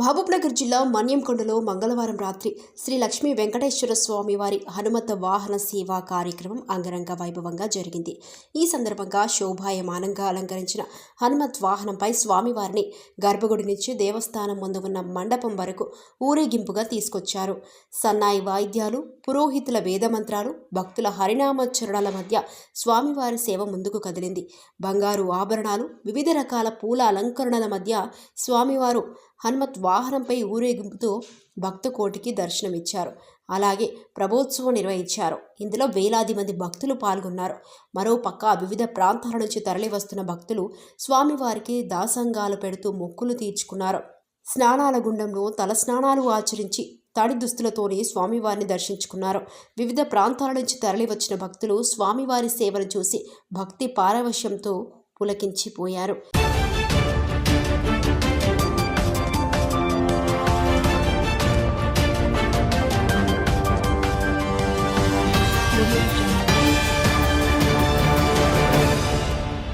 మహబూబ్నగర్ జిల్లా మన్యంకొండలో మంగళవారం రాత్రి శ్రీ లక్ష్మీ వెంకటేశ్వర స్వామి వారి హనుమత వాహన సేవా కార్యక్రమం అంగరంగ వైభవంగా జరిగింది. ఈ సందర్భంగా శోభాయమానంగా అలంకరించిన హనుమత్ వాహనంపై స్వామివారిని గర్భగుడి నుంచి దేవస్థానం ముందు ఉన్న మండపం వరకు ఊరేగింపుగా తీసుకొచ్చారు. సన్నాయి వాయిద్యాలు పురోహితుల వేదమంత్రాలు భక్తుల హరినామచరణల మధ్య స్వామివారి సేవ ముందుకు కదిలింది. బంగారు ఆభరణాలు వివిధ రకాల పూల అలంకరణల మధ్య స్వామివారు హనుమత్ వాహనంపై ఊరేగింపుతో భక్త కోటికి దర్శనమిచ్చారు. అలాగే ప్రభోత్సవం నిర్వహించారు. ఇందులో వేలాది మంది భక్తులు పాల్గొన్నారు. మరోపక్క వివిధ ప్రాంతాల నుంచి తరలివస్తున్న భక్తులు స్వామివారికి దాసంగాలు పెడుతూ మొక్కులు తీర్చుకున్నారు. స్నానాల గుండంలో తల స్నానాలు ఆచరించి తడి దుస్తులతోనే స్వామివారిని దర్శించుకున్నారు. వివిధ ప్రాంతాల నుంచి తరలివచ్చిన భక్తులు స్వామివారి సేవను చూసి భక్తి పారవశ్యంతో పులకించిపోయారు.